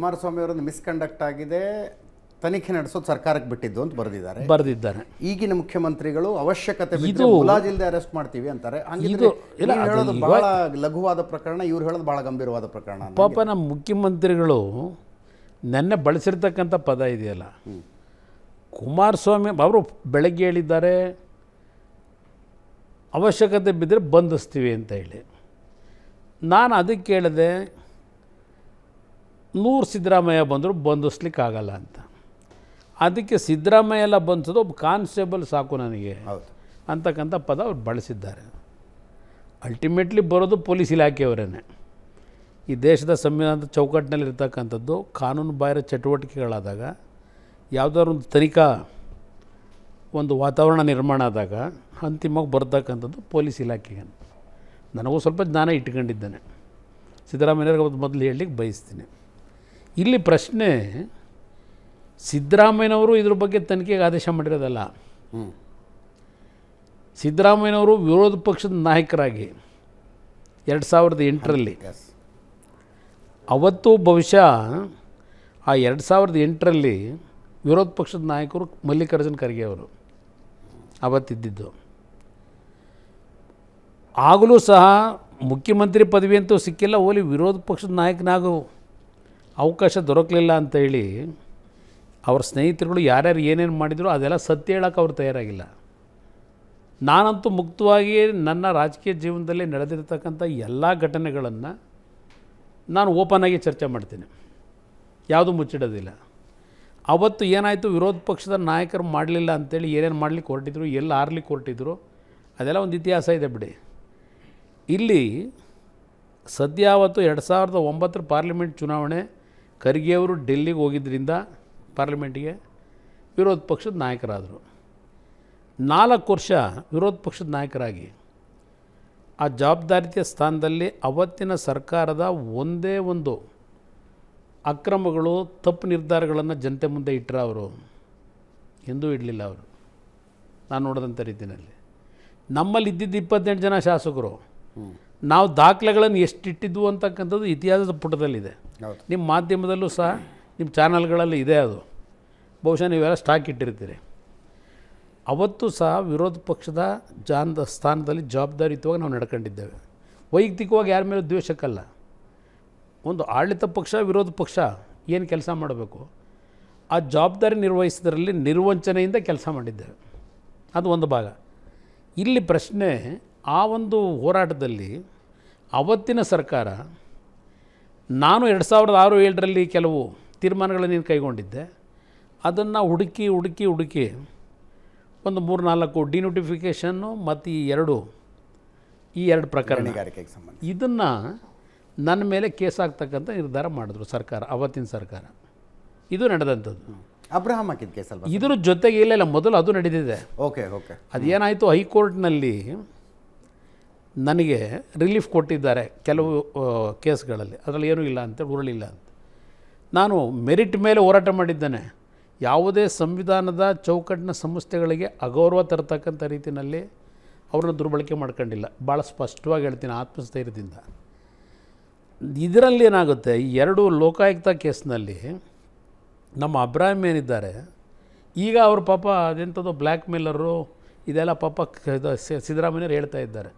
ಕುಮಾರಸ್ವಾಮಿ ಅವರನ್ನು ಮಿಸ್ಕಂಡಕ್ಟ್ ಆಗಿದೆ ತನಿಖೆ ನಡೆಸೋದು ಸರ್ಕಾರಕ್ಕೆ ಬಿಟ್ಟಿದ್ದು ಅಂತ ಬರೆದಿದ್ದಾರೆ. ಬರೆದಿದ್ದಾರೆ. ಈಗಿನ ಮುಖ್ಯಮಂತ್ರಿಗಳು ಅವಶ್ಯಕತೆ ಇದು- ಮುಲಾಜಿಲ್ದೆ ಅರೆಸ್ಟ್ ಮಾಡ್ತೀವಿ ಅಂತಾರೆ. ಇದು- ಇಲ್ಲ, ಹೇಳೋದು ಬಹಳ ಲಘುವಾದ ಪ್ರಕರಣ ಇವ್ರು ಹೇಳೋದು ಬಹಳ ಗಂಭೀರವಾದ ಪ್ರಕರಣ ಪಾಪ ನಮ್ಮ ಮುಖ್ಯಮಂತ್ರಿಗಳು ನೆನ್ನೆ ಬಳಸಿರ್ತಕ್ಕಂಥ ಪದ ಇದೆಯಲ್ಲ. ಕುಮಾರಸ್ವಾಮಿ ಅವರು ಬೆಳಗ್ಗೆ ಹೇಳಿದ್ದಾರೆ ಅವಶ್ಯಕತೆ ಬಿದ್ದರೆ ಬಂಧಿಸ್ತೀವಿ ಅಂತ ಹೇಳಿ. ನಾನು ಅದಕ್ಕೆ ಹೇಳಿದೆ ನೂರು ಸಿದ್ದರಾಮಯ್ಯ ಬಂದರೂ ಬಂಧಿಸ್ಲಿಕ್ಕಾಗಲ್ಲ ಅಂತ. ಅದಕ್ಕೆ ಸಿದ್ದರಾಮಯ್ಯ ಎಲ್ಲ ಬಂದಿಸೋದು ಒಬ್ಬ ಕಾನ್ಸ್ಟೇಬಲ್ ಸಾಕು ನನಗೆ ಅಂತಕ್ಕಂಥ ಪದ ಅವ್ರು ಬಳಸಿದ್ದಾರೆ. ಅಲ್ಟಿಮೇಟ್ಲಿ ಬರೋದು ಪೊಲೀಸ್ ಇಲಾಖೆಯವರೇ ಈ ದೇಶದ ಸಂವಿಧಾನದ ಚೌಕಟ್ಟಿನಲ್ಲಿರ್ತಕ್ಕಂಥದ್ದು ಕಾನೂನು ಬಾಹಿರ ಚಟುವಟಿಕೆಗಳಾದಾಗ ಯಾವುದಾದ್ರು ಒಂದು ತನಿಖಾ ಒಂದು ವಾತಾವರಣ ನಿರ್ಮಾಣ ಆದಾಗ ಅಂತಿಮವಾಗಿ ಬರ್ತಕ್ಕಂಥದ್ದು ಪೊಲೀಸ್ ಇಲಾಖೆಗೆ. ನನಗೂ ಸ್ವಲ್ಪ ಜ್ಞಾನ ಇಟ್ಕೊಂಡಿದ್ದೇನೆ. ಸಿದ್ದರಾಮಯ್ಯವ್ರಿಗೆ ಮೊದಲು ಹೇಳಲಿಕ್ಕೆ ಬಯಸ್ತೀನಿ. ಇಲ್ಲಿ ಪ್ರಶ್ನೆ ಸಿದ್ದರಾಮಯ್ಯನವರು ಇದ್ರ ಬಗ್ಗೆ ತನಿಖೆಗೆ ಆದೇಶ ಮಾಡಿರೋದಲ್ಲ. ಸಿದ್ದರಾಮಯ್ಯನವರು ವಿರೋಧ ಪಕ್ಷದ ನಾಯಕರಾಗಿ ಎರಡು ಸಾವಿರದ ಎಂಟರಲ್ಲಿ. ಅವತ್ತು ಬಹುಶಃ ಆ ಎರಡು ಸಾವಿರದ ಎಂಟರಲ್ಲಿ ವಿರೋಧ ಪಕ್ಷದ ನಾಯಕರು ಮಲ್ಲಿಕಾರ್ಜುನ ಖರ್ಗೆ ಅವರು ಅವತ್ತಿದ್ದಿದ್ದು. ಆಗಲೂ ಸಹ ಮುಖ್ಯಮಂತ್ರಿ ಪದವಿ ಅಂತೂ ಸಿಕ್ಕಿಲ್ಲ ಓಲಿ ವಿರೋಧ ಪಕ್ಷದ ನಾಯಕನಾಗೋ ಅವಕಾಶ ದೊರಕಲಿಲ್ಲ ಅಂತೇಳಿ ಅವ್ರ ಸ್ನೇಹಿತರುಗಳು ಯಾರ್ಯಾರು ಏನೇನು ಮಾಡಿದ್ರು ಅದೆಲ್ಲ ಸತ್ಯ ಹೇಳೋಕೆ ಅವ್ರು ತಯಾರಾಗಿಲ್ಲ. ನಾನಂತೂ ಮುಕ್ತವಾಗಿ ನನ್ನ ರಾಜಕೀಯ ಜೀವನದಲ್ಲಿ ನಡೆದಿರ್ತಕ್ಕಂಥ ಎಲ್ಲ ಘಟನೆಗಳನ್ನು ನಾನು ಓಪನ್ ಆಗಿ ಚರ್ಚೆ ಮಾಡ್ತೀನಿ. ಯಾವುದೂ ಮುಚ್ಚಿಡೋದಿಲ್ಲ. ಅವತ್ತು ಏನಾಯಿತು, ವಿರೋಧ ಪಕ್ಷದ ನಾಯಕರು ಮಾಡಲಿಲ್ಲ ಅಂತೇಳಿ ಏನೇನು ಮಾಡ್ಲಿಕ್ಕೆ ಹೊರಟಿದ್ರು, ಎಲ್ಲಿ ಆರ್ಲಿಕ್ಕೆ ಹೊರಟಿದ್ರು, ಅದೆಲ್ಲ ಒಂದು ಇತಿಹಾಸ ಇದೆ ಬಿಡಿ. ಇಲ್ಲಿ ಸದ್ಯ ಅವತ್ತು ಎರಡು ಸಾವಿರದ ಒಂಬತ್ತರ ಪಾರ್ಲಿಮೆಂಟ್ ಚುನಾವಣೆ ಖರ್ಗೆಯವರು ಡೆಲ್ಲಿಗೆ ಹೋಗಿದ್ದರಿಂದ ಪಾರ್ಲಿಮೆಂಟಿಗೆ ವಿರೋಧ ಪಕ್ಷದ ನಾಯಕರಾದರು. ನಾಲ್ಕು ವರ್ಷ ವಿರೋಧ ಪಕ್ಷದ ನಾಯಕರಾಗಿ. ಆ ಜವಾಬ್ದಾರಿಯ ಸ್ಥಾನದಲ್ಲಿ ಅವತ್ತಿನ ಸರ್ಕಾರದ ಒಂದೇ ಒಂದು ಅಕ್ರಮಗಳು, ತಪ್ಪು ನಿರ್ಧಾರಗಳನ್ನು ಜನತೆ ಮುಂದೆ ಇಟ್ಟರು ಅವರು. ಎಂದೂ ಇಡಲಿಲ್ಲ ಅವರು. ನಾನು ನೋಡಿದಂಥ ರೀತಿಯಲ್ಲಿ ನಮ್ಮಲ್ಲಿ ಇದ್ದಿದ್ದು ಇಪ್ಪತ್ತೆಂಟು ಜನ ಶಾಸಕರು. ನಾವು ದಾಖಲೆಗಳನ್ನು ಎಷ್ಟಿಟ್ಟಿದ್ವು ಅಂತಕ್ಕಂಥದ್ದು ಇತಿಹಾಸದ ಪುಟದಲ್ಲಿದೆ. ನಿಮ್ಮ ಮಾಧ್ಯಮದಲ್ಲೂ ಸಹ ನಿಮ್ಮ ಚಾನಲ್ಗಳಲ್ಲಿ ಇದೆ ಅದು. ಬಹುಶಃ ನೀವೆಲ್ಲ ಸ್ಟಾಕ್ ಇಟ್ಟಿರ್ತೀರಿ. ಅವತ್ತು ಸಹ ವಿರೋಧ ಪಕ್ಷದ ಜಾನದ ಸ್ಥಾನದಲ್ಲಿ ಜವಾಬ್ದಾರಿಯುತವಾಗಿ ನಾವು ನಡ್ಕೊಂಡಿದ್ದೇವೆ. ವೈಯಕ್ತಿಕವಾಗಿ ಯಾರ ಮೇಲೂ ದ್ವೇಷಕ್ಕಲ್ಲ ಒಂದು ಆಡಳಿತ ಪಕ್ಷ ವಿರೋಧ ಪಕ್ಷ ಏನು ಕೆಲಸ ಮಾಡಬೇಕು? ಆ ಜವಾಬ್ದಾರಿ ನಿರ್ವಹಿಸಿದ್ರಲ್ಲಿ ನಿರ್ವಂಚನೆಯಿಂದ ಕೆಲಸ ಮಾಡಿದ್ದೇವೆ. ಅದು ಒಂದು ಭಾಗ. ಇಲ್ಲಿ ಪ್ರಶ್ನೆ ಆ ಒಂದು ಹೋರಾಟದಲ್ಲಿ ಅವತ್ತಿನ ಸರ್ಕಾರ ನಾನು ಎರಡು ಸಾವಿರದ ಆರು ಏಳರಲ್ಲಿ ಕೆಲವು ತೀರ್ಮಾನಗಳನ್ನು ಕೈಗೊಂಡಿದ್ದೆ. ಅದನ್ನು ಹುಡುಕಿ ಹುಡುಕಿ ಹುಡುಕಿ ಒಂದು ಮೂರು ನಾಲ್ಕು ಡಿನೋಟಿಫಿಕೇಷನ್ನು ಮತ್ತು ಈ ಎರಡು ಈ ಎರಡು ಪ್ರಕರಣ. ಇದನ್ನು ನನ್ನ ಮೇಲೆ ಕೇಸ್ ಆಗ್ತಕ್ಕಂಥ ನಿರ್ಧಾರ ಮಾಡಿದ್ರು ಸರ್ಕಾರ ಅವತ್ತಿನ ಸರ್ಕಾರ. ಇದು ನಡೆದಂಥದ್ದು. ಅಬ್ರಹಾಂ ಹಾಕಿದ ಕೇಸಲ್ಲ ಇದರ ಇದ್ರ ಜೊತೆಗೆ ಇಲ್ಲ ಇಲ್ಲ ಮೊದಲು ಅದು ನಡೆದಿದೆ ಓಕೆ ಓಕೆ. ಅದೇನಾಯಿತು ಹೈಕೋರ್ಟ್ನಲ್ಲಿ ನನಗೆ ರಿಲೀಫ್ ಕೊಟ್ಟಿದ್ದಾರೆ ಕೆಲವು ಕೇಸ್ಗಳಲ್ಲಿ. ಅದರಲ್ಲಿ ಏನೂ ಇಲ್ಲ ಅಂತ, ಉರುಳಿಲ್ಲ ಅಂತ. ನಾನು ಮೆರಿಟ್ ಮೇಲೆ ಹೋರಾಟ ಮಾಡಿದ್ದೇನೆ. ಯಾವುದೇ ಸಂವಿಧಾನದ ಚೌಕಟ್ಟಿನ ಸಂಸ್ಥೆಗಳಿಗೆ ಅಗೌರವ ತರತಕ್ಕಂಥ ರೀತಿಯಲ್ಲಿ ಅವ್ರನ್ನ ದುರ್ಬಳಕೆ ಮಾಡ್ಕೊಂಡಿಲ್ಲ. ಭಾಳ ಸ್ಪಷ್ಟವಾಗಿ ಹೇಳ್ತೀನಿ ಆತ್ಮಸ್ಥೈರ್ಯದಿಂದ. ಇದರಲ್ಲಿ ಏನಾಗುತ್ತೆ, ಈ ಎರಡು ಲೋಕಾಯುಕ್ತ ಕೇಸ್ನಲ್ಲಿ ನಮ್ಮ ಅಬ್ರಾಹಿಂ ಏನಿದ್ದಾರೆ, ಈಗ ಅವ್ರ ಪಾಪ ಅದೆಂಥದ್ದು ಬ್ಲ್ಯಾಕ್ ಮೇಲರು ಇದೆಲ್ಲ ಪಾಪ ಸಿದ್ದರಾಮಯ್ಯರು ಹೇಳ್ತಾ ಇದ್ದಾರೆ.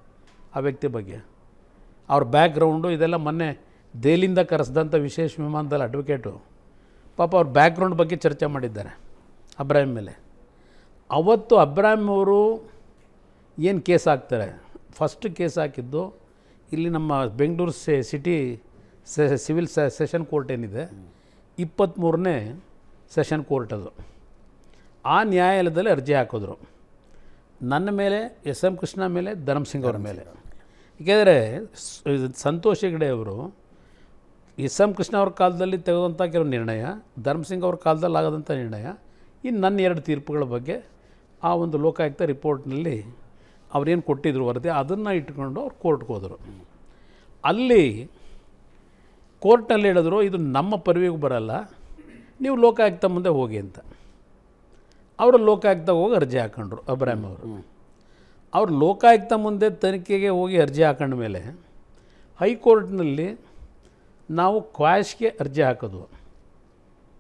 ಆ ವ್ಯಕ್ತಿ ಬಗ್ಗೆ. ಅವ್ರ ಬ್ಯಾಕ್ಗ್ರೌಂಡು ಇದೆಲ್ಲ ಮೊನ್ನೆ ದೇಲಿಂದ ಕರೆಸಿದಂಥ ವಿಶೇಷ ವಿಮಾನದಲ್ಲಿ ಅಡ್ವೊಕೇಟು ಪಾಪ ಅವ್ರ ಬ್ಯಾಕ್ಗ್ರೌಂಡ್ ಬಗ್ಗೆ ಚರ್ಚೆ ಮಾಡಿದ್ದಾರೆ ಅಬ್ರಾಹಿಂ ಮೇಲೆ. ಅವತ್ತು ಅಬ್ರಾಹಿಂ ಅವರು ಏನು ಕೇಸ್ ಹಾಕ್ತಾರೆ ಫಸ್ಟ್ ಕೇಸ್ ಹಾಕಿದ್ದು ಇಲ್ಲಿ ನಮ್ಮ ಬೆಂಗಳೂರು ಸೆ ಸಿಟಿ ಸಿವಿಲ್ ಸೆಷನ್ ಕೋರ್ಟ್ ಏನಿದೆ? ಇಪ್ಪತ್ತ್ಮೂರನೇ ಸೆಷನ್ ಕೋರ್ಟ್ ಅದು. ಆ ನ್ಯಾಯಾಲಯದಲ್ಲಿ ಅರ್ಜಿ ಹಾಕಿದ್ರು. ನನ್ನ ಮೇಲೆ ಎಸ್ ಎಂ ಕೃಷ್ಣ ಮೇಲೆ ಧರ್ಮಸಿಂಗ್ ಅವರ ಮೇಲೆ. ಏಕೆಂದರೆ ಸಂತೋಷ್ ಹೆಗ್ಡೆ ಅವರು ಎಸ್ ಎಂ ಕೃಷ್ಣ ಅವ್ರ ಕಾಲದಲ್ಲಿ ತೆಗೆದಂಥ ಕೆಲವು ನಿರ್ಣಯ ಧರ್ಮಸಿಂಗ್ ಅವ್ರ ಕಾಲದಲ್ಲಿ ಆಗದಂಥ ನಿರ್ಣಯ, ಇನ್ನು ನನ್ನ ಎರಡು ತೀರ್ಪುಗಳ ಬಗ್ಗೆ ಆ ಒಂದು ಲೋಕಾಯುಕ್ತ ರಿಪೋರ್ಟ್ನಲ್ಲಿ ಅವ್ರೇನು ಕೊಟ್ಟಿದ್ರು ವರದಿ, ಅದನ್ನು ಇಟ್ಕೊಂಡು ಅವ್ರು ಕೋರ್ಟ್ಗೆ ಹೋದರು. ಅಲ್ಲಿ ಕೋರ್ಟ್ನಲ್ಲಿ ಹೇಳಿದ್ರು, ಇದು ನಮ್ಮ ಪರಿವಿಗೆ ಬರಲ್ಲ, ನೀವು ಲೋಕಾಯುಕ್ತ ಮುಂದೆ ಹೋಗಿ ಅಂತ. ಅವರು ಲೋಕಾಯುಕ್ತ ಹೋಗಿ ಅರ್ಜಿ ಹಾಕೊಂಡ್ರು ಅಬ್ರಾಹಿಂ ಅವರು. ಅವ್ರು ಲೋಕಾಯುಕ್ತ ಮುಂದೆ ತನಿಖೆಗೆ ಹೋಗಿ ಅರ್ಜಿ ಹಾಕೊಂಡ ಮೇಲೆ ಹೈಕೋರ್ಟ್ನಲ್ಲಿ ನಾವು ಕ್ವಾಶ್ಗೆ ಅರ್ಜಿ ಹಾಕೋದು.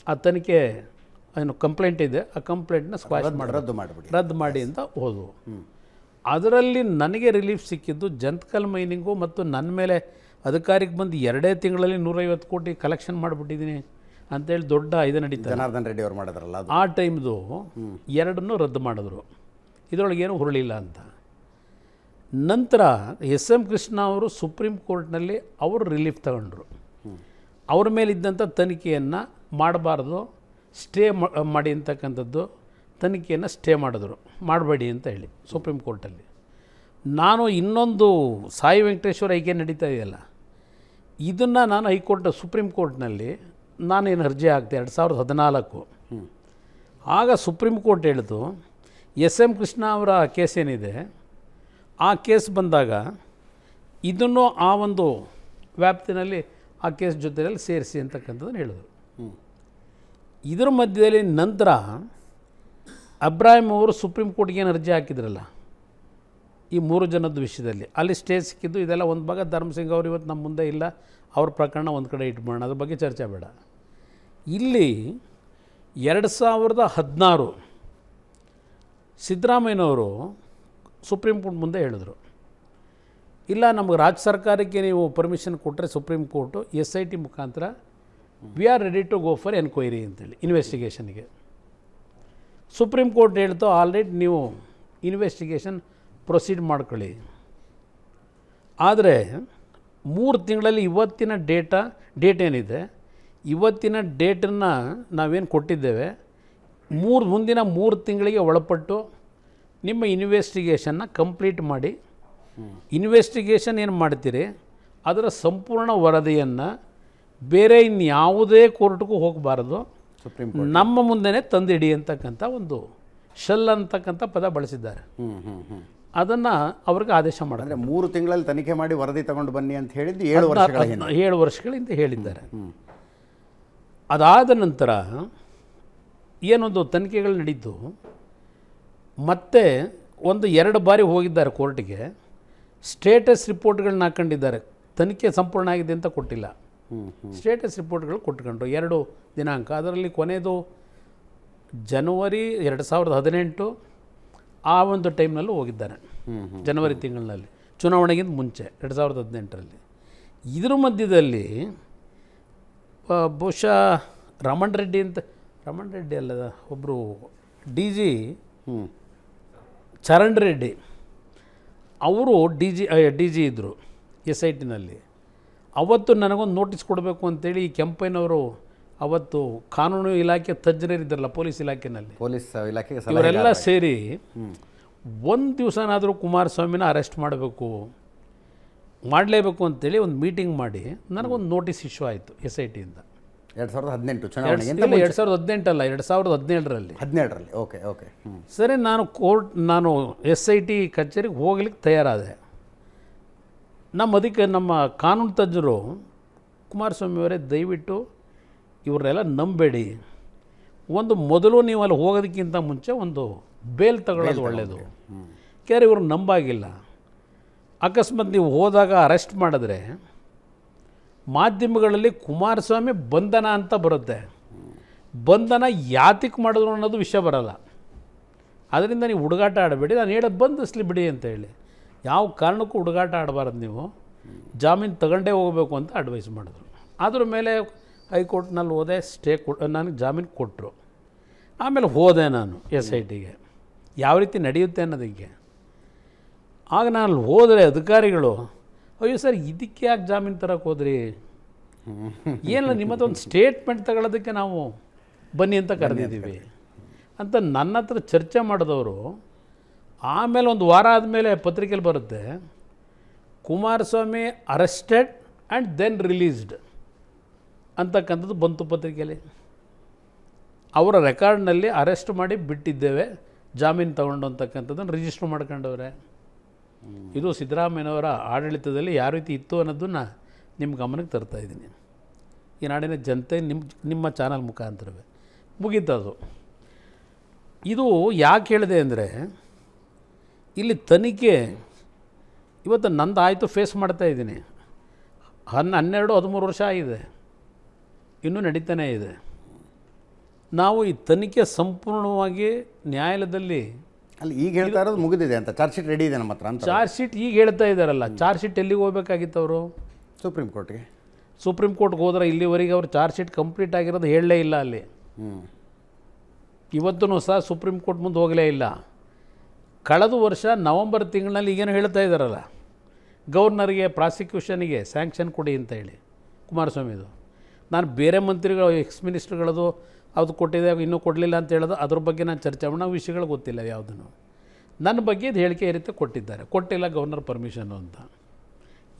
ಆ ತನಿಖೆ ಏನು ಕಂಪ್ಲೇಂಟ್ ಇದೆ ಆ ಕಂಪ್ಲೇಂಟ್ನ ಸ್ಕ್ವಾಶ್ ಮಾಡಿ ರದ್ದು ಮಾಡಿಬಿಡಿ. ರದ್ದು ಮಾಡಿ ಅಂತ ಹೋದವು. ಅದರಲ್ಲಿ ನನಗೆ ರಿಲೀಫ್ ಸಿಕ್ಕಿದ್ದು ಜಂತ್ಕಲ್ ಮೈನಿಂಗು ಮತ್ತು ನನ್ನ ಮೇಲೆ ಅಧಿಕಾರಿಗೆ ಬಂದು ಎರಡೇ ತಿಂಗಳಲ್ಲಿ ನೂರೈವತ್ತು ಕೋಟಿ ಕಲೆಕ್ಷನ್ ಮಾಡಿಬಿಟ್ಟಿದ್ದೀನಿ ಅಂತೇಳಿ ದೊಡ್ಡ ಇದು ನಡೀತಾ ಜನಾರ್ದನ್ ರೆಡ್ಡಿ ಅವ್ರು ಮಾಡಿದ್ರಲ್ಲ ಆ ಟೈಮ್ದು ಎರಡನ್ನೂ ರದ್ದು ಮಾಡಿದ್ರು. ಇದರೊಳಗೇನು ಹುರುಳಿಲ್ಲ ಅಂತ. ನಂತರ ಎಸ್ ಎಂ ಕೃಷ್ಣ ಅವರು ಸುಪ್ರೀಂ ಕೋರ್ಟ್ನಲ್ಲಿ ಅವರು ರಿಲೀಫ್ ತಗೊಂಡ್ರು. ಅವ್ರ ಮೇಲಿದ್ದಂಥ ತನಿಖೆಯನ್ನು ಮಾಡಬಾರ್ದು ಸ್ಟೇ ಮಾಡಿ ಅಂತಕ್ಕಂಥದ್ದು ತನಿಖೆಯನ್ನು ಸ್ಟೇ ಮಾಡಿದ್ರು. ಮಾಡಬೇಡಿ ಅಂತ ಹೇಳಿ ಸುಪ್ರೀಂ ಕೋರ್ಟಲ್ಲಿ. ನಾನು ಇನ್ನೊಂದು ಸಾಯಿ ವೆಂಕಟೇಶ್ವರ ಐಕೆ ನಡೀತಾ ಇದೆಯಲ್ಲ ಇದನ್ನು ನಾನು ಹೈಕೋರ್ಟ್ ಸುಪ್ರೀಂ ಕೋರ್ಟ್ನಲ್ಲಿ ನಾನೇನು ಅರ್ಜಿ ಹಾಕ್ತೆ ಎರಡು ಸಾವಿರದ ಹದಿನಾಲ್ಕು. ಆಗ ಸುಪ್ರೀಂ ಕೋರ್ಟ್ ಹೇಳಿತು ಎಸ್ ಎಂ ಕೃಷ್ಣ ಅವರ ಕೇಸ್ ಏನಿದೆ ಆ ಕೇಸ್ ಬಂದಾಗ ಇದನ್ನು ಆ ಒಂದು ವ್ಯಾಪ್ತಿನಲ್ಲಿ ಆ ಕೇಸ್ ಜೊತೆಯಲ್ಲಿ ಸೇರಿಸಿ ಅಂತಕ್ಕಂಥದ್ದನ್ನು ಹೇಳಿದರು. ಇದರ ಮಧ್ಯದಲ್ಲಿ ನಂತರ ಅಬ್ರಾಹಿಂ ಅವರು ಸುಪ್ರೀಂ ಕೋರ್ಟ್ಗೆ ಏನು ಅರ್ಜಿ ಹಾಕಿದ್ರಲ್ಲ? ಈ ಮೂರು ಜನದ ವಿಷಯದಲ್ಲಿ. ಅಲ್ಲಿ ಸ್ಟೇ ಸಿಕ್ಕಿದ್ದು, ಇದೆಲ್ಲ ಒಂದು ಭಾಗ ಧರ್ಮಸಿಂಗ್ ಅವರು ಇವತ್ತು ನಮ್ಮ ಮುಂದೆ ಇಲ್ಲ. ಅವ್ರ ಪ್ರಕರಣ ಒಂದು ಕಡೆ ಇಟ್ಬಿಡೋಣ. ಅದ್ರ ಬಗ್ಗೆ ಚರ್ಚೆ ಬೇಡ. ಇಲ್ಲಿ ಎರಡು ಸಾವಿರದ ಹದಿನಾರು ಸಿದ್ದರಾಮಯ್ಯನವರು ಸುಪ್ರೀಂ ಕೋರ್ಟ್ ಮುಂದೆ ಹೇಳಿದ್ರು. ಇಲ್ಲ, ನಮಗೆ ರಾಜ್ಯ ಸರ್ಕಾರಕ್ಕೆ ನೀವು ಪರ್ಮಿಷನ್ ಕೊಟ್ಟರೆ Supreme Court, S I T ಮುಖಾಂತರ we are ready to go for enquiry ಅಂತೇಳಿ ಇನ್ವೆಸ್ಟಿಗೇಷನ್ಗೆ ಸುಪ್ರೀಂ ಕೋರ್ಟ್ ಹೇಳ್ತು, ಆಲ್ರೆಡಿ ನೀವು ಇನ್ವೆಸ್ಟಿಗೇಷನ್ ಪ್ರೊಸೀಡ್ ಮಾಡ್ಕೊಳ್ಳಿ. ಆದರೆ, ಮೂರು ತಿಂಗಳಲ್ಲಿ ಇವತ್ತಿನ ಡೇಟಾ ಡೇಟ್ ಏನಿದೆ, ಇವತ್ತಿನ ಡೇಟನ್ನು ನಾವೇನು ಕೊಟ್ಟಿದ್ದೇವೆ, ಮೂರು, ಮುಂದಿನ ಮೂರು ತಿಂಗಳಿಗೆ ಒಳಪಟ್ಟು ನಿಮ್ಮ ಇನ್ವೆಸ್ಟಿಗೇಷನ್ನ ಕಂಪ್ಲೀಟ್ ಮಾಡಿ ಇನ್ವೆಸ್ಟಿಗೇಷನ್ ಏನು ಮಾಡ್ತೀರಿ? ಅದರ ಸಂಪೂರ್ಣ ವರದಿಯನ್ನು ಬೇರೆ ಇನ್ಯಾವುದೇ ಕೋರ್ಟ್ಗೂ ಹೋಗಬಾರ್ದು. ಸುಪ್ರೀಂ ನಮ್ಮ ಮುಂದೆನೆ ತಂದಿಡಿ ಅಂತಕ್ಕಂಥ ಒಂದು ಶಲ್ ಅಂತಕ್ಕಂಥ ಪದ ಬಳಸಿದ್ದಾರೆ. ಅದನ್ನು ಅವ್ರಿಗೆ ಆದೇಶ ಮಾಡಿದ್ರೆ ಮೂರು ತಿಂಗಳಲ್ಲಿ ತನಿಖೆ ಮಾಡಿ ವರದಿ ತಗೊಂಡು ಬನ್ನಿ ಅಂತ ಹೇಳಿದ್ದು ಏಳು ವರ್ಷಗಳ ಏಳು ವರ್ಷಗಳಿಂದ ಹೇಳಿದ್ದಾರೆ. ಅದಾದ ನಂತರ ಏನೊಂದು ತನಿಖೆಗಳು ನಡೀತು. ಮತ್ತೆ ಒಂದು ಎರಡು ಬಾರಿ ಹೋಗಿದ್ದಾರೆ ಕೋರ್ಟಿಗೆ. ಸ್ಟೇಟಸ್ ರಿಪೋರ್ಟ್ಗಳನ್ನ ಹಾಕೊಂಡಿದ್ದಾರೆ. ತನಿಖೆ ಸಂಪೂರ್ಣ ಆಗಿದೆ ಅಂತ ಕೊಟ್ಟಿಲ್ಲ. ಸ್ಟೇಟಸ್ ರಿಪೋರ್ಟ್ಗಳು ಕೊಟ್ಕೊಂಡ್ರು ಎರಡು ದಿನಾಂಕ. ಅದರಲ್ಲಿ ಕೊನೆಯದು ಜನವರಿ ಎರಡು ಸಾವಿರದ ಹದಿನೆಂಟು ಆ ಒಂದು ಟೈಮ್ನಲ್ಲೂ ಹೋಗಿದ್ದಾರೆ. ಜನವರಿ ತಿಂಗಳಿನಲ್ಲಿ ಚುನಾವಣೆಗಿಂತ ಮುಂಚೆ ಎರಡು ಸಾವಿರದ ಹದಿನೆಂಟರಲ್ಲಿ. ಇದ್ರ ಮಧ್ಯದಲ್ಲಿ ಬಹುಶಃ ರಮಣ್ ರೆಡ್ಡಿ ಅಂತ ರಮಣ್ ರೆಡ್ಡಿ ಅಲ್ಲದ ಒಬ್ಬರು ಡಿ ಜಿ ಚರಣ್ ರೆಡ್ಡಿ. ಅವರು ಡಿ ಜಿ ಡಿ ಜಿ ಇದ್ದರು ಎಸ್ ಐ ಟಿನಲ್ಲಿ ಅವತ್ತು ನನಗೊಂದು ನೋಟಿಸ್ ಕೊಡಬೇಕು ಅಂತೇಳಿ ಈ ಕೆಂಪಯ್ಯನವರು ಅವತ್ತು ಕಾನೂನು ಇಲಾಖೆ ತಜ್ಞರಿದ್ದಾರಲ್ಲ ಪೊಲೀಸ್ ಇಲಾಖೆಯಲ್ಲಿ ಪೊಲೀಸ್ ಇಲಾಖೆ ಇವರೆಲ್ಲ ಸೇರಿ ಒಂದು ದಿವಸನಾದರೂ ಕುಮಾರಸ್ವಾಮಿನ ಅರೆಸ್ಟ್ ಮಾಡಬೇಕು ಮಾಡಲೇಬೇಕು ಅಂತೇಳಿ ಒಂದು ಮೀಟಿಂಗ್ ಮಾಡಿ ನನಗೊಂದು ನೋಟಿಸ್ ಇಶ್ಯೂ ಆಯಿತು ಎಸ್ ಐ ಟಿಯಿಂದ ಎರಡ್ ಸಾವಿರದ ಹದಿನೆಂಟು ಚುನಾವಣೆ ಎರಡು ಸಾವಿರದ ಹದಿನೆಂಟಲ್ಲ ಎರಡು ಸಾವಿರದ ಹದಿನೇಳರಲ್ಲಿ. ಹದಿನೇಳರಲ್ಲಿ. ಓಕೆ ಓಕೆ ಸರಿ ನಾನು ಕೋರ್ಟ್ ನಾನು ಎಸ್ ಐ ಟಿ ಕಚೇರಿಗೆ ಹೋಗ್ಲಿಕ್ಕೆ ತಯಾರಾದೆ. ನಮ್ಮ ಅದಕ್ಕೆ ನಮ್ಮ ಕಾನೂನು ತಜ್ಞರು ಕುಮಾರಸ್ವಾಮಿಯವರೇ ದಯವಿಟ್ಟು ಇವರೆಲ್ಲ ನಂಬೇಡಿ. ಒಂದು ಮೊದಲು ನೀವು ಅಲ್ಲಿ ಹೋಗೋದಕ್ಕಿಂತ ಮುಂಚೆ ಒಂದು ಬೇಲ್ ತಗೊಳ್ಳೋದು ಒಳ್ಳೆಯದು ಕೇರೆ ಇವರು ನಂಬಾಗಿಲ್ಲ. ಅಕಸ್ಮಾತ್ ನೀವು ಹೋದಾಗ ಅರೆಸ್ಟ್ ಮಾಡಿದ್ರೆ ಮಾಧ್ಯಮಗಳಲ್ಲಿ ಕುಮಾರಸ್ವಾಮಿ ಬಂಧನ ಅಂತ ಬರುತ್ತೆ. ಬಂಧನ ಯಾತಿಕ್ ಮಾಡಿದ್ರು ಅನ್ನೋದು ವಿಷಯ ಬರಲ್ಲ. ಅದರಿಂದ ನೀವು ಹುಡುಗಾಟ ಆಡಬೇಡಿ. ನಾನು ಹೇಳೋದು ಬಂಧಿಸ್ಲಿ ಬಿಡಿ ಅಂತ ಹೇಳಿ. ಯಾವ ಕಾರಣಕ್ಕೂ ಹುಡುಗಾಟ ಆಡಬಾರ್ದು ನೀವು. ಜಾಮೀನು ತಗೊಂಡೇ ಹೋಗಬೇಕು ಅಂತ ಅಡ್ವೈಸ್ ಮಾಡಿದ್ರು. ಅದ್ರ ಮೇಲೆ ಹೈಕೋರ್ಟ್ನಲ್ಲಿ ಹೋದೆ, ಸ್ಟೇ ಕೊ ನನಗೆ ಜಾಮೀನು ಕೊಟ್ಟರು. ಆಮೇಲೆ ಹೋದೆ ನಾನು ಎಸ್ ಐ ಟಿಗೆ. ಯಾವ ರೀತಿ ನಡೆಯುತ್ತೆ ಅನ್ನೋದಕ್ಕೆ ಆಗ ನಾನು ಹೋದರೆ ಅಧಿಕಾರಿಗಳು ಅಯ್ಯೋ ಸರ್ ಇದಕ್ಕೆ ಯಾಕೆ ಜಾಮೀನು ತರಕ್ಕೆ ಹೋದ್ರಿ? ಏನಿಲ್ಲ ನಿಮ್ಮದು ಒಂದು ಸ್ಟೇಟ್ಮೆಂಟ್ ತಗೊಳ್ಳೋದಕ್ಕೆ ನಾವು ಬನ್ನಿ ಅಂತ ಕರೆದಿದ್ದೀವಿ. ಅಂತ ನನ್ನ ಹತ್ರ ಚರ್ಚೆ ಮಾಡಿದವರು ಆಮೇಲೆ ಒಂದು ವಾರ ಆದಮೇಲೆ ಪತ್ರಿಕೆಯಲ್ಲಿ ಬರುತ್ತೆ Kumaraswamy arrested and then released ಅಂತಕ್ಕಂಥದ್ದು ಬಂತು ಪತ್ರಿಕೆಯಲ್ಲಿ ಅವರ ರೆಕಾರ್ಡ್ನಲ್ಲಿ ಅರೆಸ್ಟ್ ಮಾಡಿ ಬಿಟ್ಟಿದ್ದೇವೆ ಜಾಮೀನು ತಗೊಂಡು ಅಂತಕ್ಕಂಥದ್ದನ್ನು ರಿಜಿಸ್ಟರ್ ಮಾಡ್ಕೊಂಡವ್ರೆ. ಇದು ಸಿದ್ದರಾಮಯ್ಯನವರ ಆಡಳಿತದಲ್ಲಿ ಯಾವ ರೀತಿ ಇತ್ತು ಅನ್ನೋದನ್ನು ನಿಮ್ಮ ಗಮನಕ್ಕೆ ತರ್ತಾ ಇದ್ದೀನಿ. ಈ ನಾಡಿನ ಜನತೆ ನಿಮ್ಮ ನಿಮ್ಮ ಚಾನಲ್ ಮುಖಾಂತರವೇ. ಮುಗೀತದು. ಇದು ಯಾಕೆ ಹೇಳಿದೆ ಅಂದರೆ, ಇಲ್ಲಿ ತನಿಖೆ ಇವತ್ತು ನಂದು ಆಯಿತು ಫೇಸ್ ಮಾಡ್ತಾ ಇದ್ದೀನಿ. ಹನ್, ಹನ್ನೆರಡು, ಹದಿಮೂರು ವರ್ಷ ಆಗಿದೆ. ಇನ್ನೂ ನಡೀತಾನೇ ಇದೆ. ನಾವು ಈ ತನಿಖೆ ಸಂಪೂರ್ಣವಾಗಿ ನ್ಯಾಯಾಲಯದಲ್ಲಿ ಅಲ್ಲಿ ಈಗ ಹೇಳ್ತಾ ಇರೋದು ಮುಗಿದಿದೆ ಅಂತ. ಚಾರ್ಜ್ ಶೀಟ್ ರೆಡಿ ಇದೆ ನಮ್ಮ ಹತ್ರ ಅಂತ. ಚಾರ್ಜ್ ಶೀಟ್ ಈಗ ಹೇಳ್ತಾ ಇದ್ದಾರಲ್ಲ ಚಾರ್ಜ್ ಶೀಟ್ ಎಲ್ಲಿಗೆ ಹೋಗ್ಬೇಕಾಗಿತ್ತು ಅವರು? ಸುಪ್ರೀಂ ಕೋರ್ಟ್ಗೆ ಸುಪ್ರೀಂ ಕೋರ್ಟ್ಗೆ ಹೋದ್ರೆ ಇಲ್ಲಿವರೆಗೆ ಅವ್ರು ಚಾರ್ಜ್ ಶೀಟ್ ಕಂಪ್ಲೀಟ್ ಆಗಿರೋದು ಹೇಳಲೇ ಇಲ್ಲ ಅಲ್ಲಿ. ಹ್ಞೂ ಇವತ್ತೂ ಸಹ ಸುಪ್ರೀಂ ಕೋರ್ಟ್ ಮುಂದೆ ಹೋಗಲೇ ಇಲ್ಲ. ಕಳೆದ ವರ್ಷ ನವಂಬರ್ ತಿಂಗಳಲ್ಲಿ ಈಗೇನು ಹೇಳ್ತಾ ಇದ್ದಾರಲ್ಲ ಗವರ್ನರ್ಗೆ ಪ್ರಾಸಿಕ್ಯೂಷನಿಗೆ ಸ್ಯಾಂಕ್ಷನ್ ಕೊಡಿ ಅಂತ ಹೇಳಿ ಕುಮಾರಸ್ವಾಮಿದು. ನಾನು ಬೇರೆ ಮಂತ್ರಿಗಳು ಎಕ್ಸ್ ಮಿನಿಸ್ಟ್ರುಗಳದು ಅದು ಕೊಟ್ಟಿದೆ ಇನ್ನೂ ಕೊಡಲಿಲ್ಲ ಅಂತ ಹೇಳೋದು ಅದ್ರ ಬಗ್ಗೆ ನಾನು ಚರ್ಚೆ ಮಾಡೋಣ. ವಿಷಯಗಳು ಗೊತ್ತಿಲ್ಲ ಯಾವುದನ್ನು. ನನ್ನ ಬಗ್ಗೆ ಇದು ಹೇಳಿಕೆ ಈ ರೀತಿ ಕೊಟ್ಟಿದ್ದಾರೆ. ಕೊಟ್ಟಿಲ್ಲ ಗವರ್ನರ್ ಪರ್ಮಿಷನ್ನು ಅಂತ.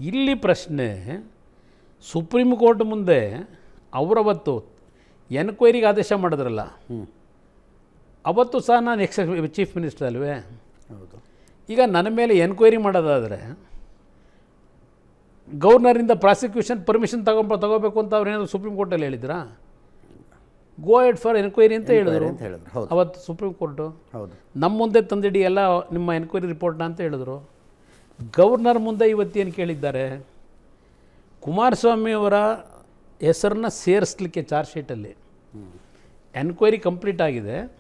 ಇಲ್ಲಿ ಪ್ರಶ್ನೆ ಸುಪ್ರೀಂ ಕೋರ್ಟ್ ಮುಂದೆ ಅವರವತ್ತು ಎನ್ಕ್ವೈರಿಗೆ ಆದೇಶ ಮಾಡಿದ್ರಲ್ಲ? ಹ್ಞೂ ಅವತ್ತು ಸಹ ನಾನು ಎಕ್ಸ್ ಚೀಫ್ ಮಿನಿಸ್ಟರ್ ಅಲ್ವೇ? ಹೌದು. ಈಗ ನನ್ನ ಮೇಲೆ ಎನ್ಕ್ವೈರಿ ಮಾಡೋದಾದರೆ ಗವರ್ನರಿಂದ ಪ್ರಾಸಿಕ್ಯೂಷನ್ ಪರ್ಮಿಷನ್ ತಗೊಂಬ ತಗೋಬೇಕು ಅಂತ ಅವ್ರು ಏನಾದರೂ ಸುಪ್ರೀಂ ಕೋರ್ಟಲ್ಲಿ ಹೇಳಿದ್ರಾ? ಗೋ ಎಡ್ ಫಾರ್ ಎನ್ಕ್ವೈರಿ ಅಂತ ಹೇಳಿದ್ರು. ಅಂತ ಹೇಳಿದ್ರು. ಹೌದು. ಅವತ್ತು ಸುಪ್ರೀಂ ಕೋರ್ಟು ಹೌದು. ನಮ್ಮ ಮುಂದೆ ತಂದಿಡಿ ಎಲ್ಲ ನಿಮ್ಮ ಎನ್ಕ್ವೈರಿ ರಿಪೋರ್ಟ್ನ ಅಂತ ಹೇಳಿದ್ರು. ಗವರ್ನರ್ ಮುಂದೆ ಇವತ್ತೇನು ಕೇಳಿದ್ದಾರೆ? ಕುಮಾರಸ್ವಾಮಿಯವರ ಹೆಸರನ್ನ ಸೇರಿಸ್ಲಿಕ್ಕೆ ಚಾರ್ಜ್ ಶೀಟಲ್ಲಿ ಎನ್ಕ್ವೈರಿ ಕಂಪ್ಲೀಟ್ ಆಗಿದೆ.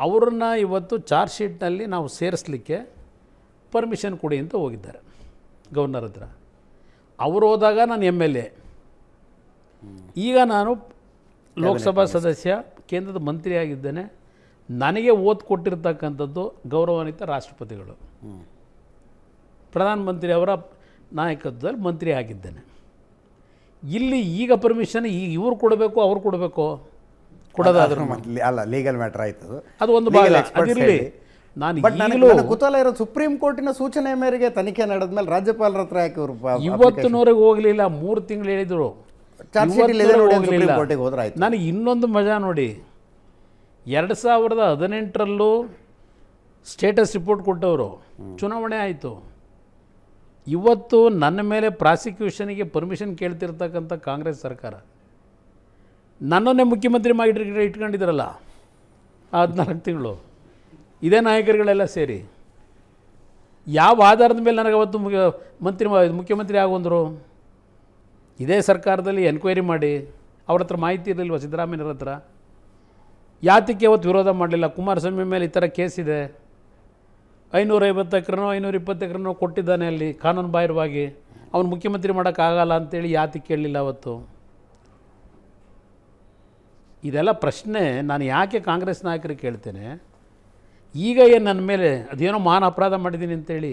ಅವ್ರನ್ನ ಇವತ್ತು ಚಾರ್ಜ್ ಶೀಟ್ನಲ್ಲಿ ನಾವು ಸೇರಿಸ್ಲಿಕ್ಕೆ ಪರ್ಮಿಷನ್ ಕೊಡಿ ಅಂತ ಹೋಗಿದ್ದಾರೆ ಗವರ್ನರ್ ಹತ್ರ. ಅವರು ಹೋದಾಗ ನಾನು ಎಂ ಎಲ್ ಎ ಈಗ ನಾನು ಲೋಕಸಭಾ ಸದಸ್ಯ ಕೇಂದ್ರದ ಮಂತ್ರಿ ಆಗಿದ್ದೇನೆ ನನಗೆ ಓದ್ ಕೊಟ್ಟಿರ್ತಕ್ಕಂಥದ್ದು ಗೌರವಾನ್ವಿತ ರಾಷ್ಟ್ರಪತಿಗಳು. ಪ್ರಧಾನಮಂತ್ರಿ ಅವರ ನಾಯಕತ್ವದಲ್ಲಿ ಮಂತ್ರಿ ಆಗಿದ್ದೇನೆ ಇಲ್ಲಿ ಈಗ ಪರ್ಮಿಷನ್ ಈಗ ಇವ್ರು ಕೊಡಬೇಕು ಅವ್ರು ಕೊಡಬೇಕು? ಕೊಡೋದಾದ್ರೂ ಅಲ್ಲ ಲೀಗಲ್ ಮ್ಯಾಟರ್ ಆಯ್ತು ಅದು. ಒಂದು ಭಾಗ ಅದಿರಲಿ. ನಾನು ಕುತೂಹಲ ಇರೋದು ಸುಪ್ರೀಂ ಕೋರ್ಟಿನ ಸೂಚನೆ ಮೇರೆಗೆ ತನಿಖೆ ನಡೆದ್ಮೇಲೆ ರಾಜ್ಯಪಾಲರ ಹತ್ರ ಯಾಕೆ ಇವತ್ತು ಇವತ್ತಿನವರೆಗೆ ಹೋಗಲಿಲ್ಲ ಮೂರು ತಿಂಗಳು ಹೇಳಿದರು. ನನಗೆ ಇನ್ನೊಂದು ಮಜಾ ನೋಡಿ. ಎರಡು ಸಾವಿರದ ಹದಿನೆಂಟರಲ್ಲೂ ಸ್ಟೇಟಸ್ ರಿಪೋರ್ಟ್ ಕೊಟ್ಟವರು. ಚುನಾವಣೆ ಆಯಿತು. ಇವತ್ತು ನನ್ನ ಮೇಲೆ ಪ್ರಾಸಿಕ್ಯೂಷನ್ಗೆ ಪರ್ಮಿಷನ್ ಕೇಳ್ತಿರ್ತಕ್ಕಂಥ ಕಾಂಗ್ರೆಸ್ ಸರ್ಕಾರ. ನನ್ನನ್ನೇ ಮುಖ್ಯಮಂತ್ರಿ ಮಾಡಿ ಇಟ್ಕ- ಇಟ್ಕೊಂಡಿದ್ರಲ್ಲ? ಹದಿನಾಲ್ಕು ತಿಂಗಳು. ಇದೇ ನಾಯಕರುಗಳೆಲ್ಲ ಸೇರಿ. ಯಾವ ಆಧಾರದ ಮೇಲೆ ನನಗೆ ಅವತ್ತು ಮುಖ್ಯ- ಮಂತ್ರಿ ಮುಖ್ಯಮಂತ್ರಿ ಆಗೊಂದರು ಇದೇ ಸರ್ಕಾರದಲ್ಲಿ ಎನ್ಕ್ವೈರಿ ಮಾಡಿ ಅವ್ರ ಹತ್ರ ಮಾಹಿತಿ ಇರಲಿಲ್ವ ಸಿದ್ದರಾಮಯ್ಯವ್ರ ಹತ್ರ? ಯಾತಕ್ಕೆ ಅವತ್ತು ವಿರೋಧ ಮಾಡಲಿಲ್ಲ? ಕುಮಾರಸ್ವಾಮಿ ಮೇಲೆ ಈ ಥರ ಕೇಸ್ ಇದೆ. ಐನೂರೈವತ್ತು ಎಕರೆನೋ ಐನೂರ ಇಪ್ಪತ್ತು ಎಕರೆನೋ ಕೊಟ್ಟಿದ್ದಾನೆ ಅಲ್ಲಿ ಕಾನೂನು ಬಾಹಿರವಾಗಿ. ಅವನು ಮುಖ್ಯಮಂತ್ರಿ ಮಾಡೋಕ್ಕಾಗಲ್ಲ ಅಂತೇಳಿ ಯಾತಿ ಕೇಳಲಿಲ್ಲ ಅವತ್ತು? ಇದೆಲ್ಲ ಪ್ರಶ್ನೆ ನಾನು ಯಾಕೆ ಕಾಂಗ್ರೆಸ್ ನಾಯಕರಿಗೆ ಕೇಳ್ತೇನೆ? ಈಗ ಏನು ನನ್ನ ಮೇಲೆ ಅದೇನೋ ಮಾನ ಅಪರಾಧ ಮಾಡಿದ್ದೀನಿ ಅಂತೇಳಿ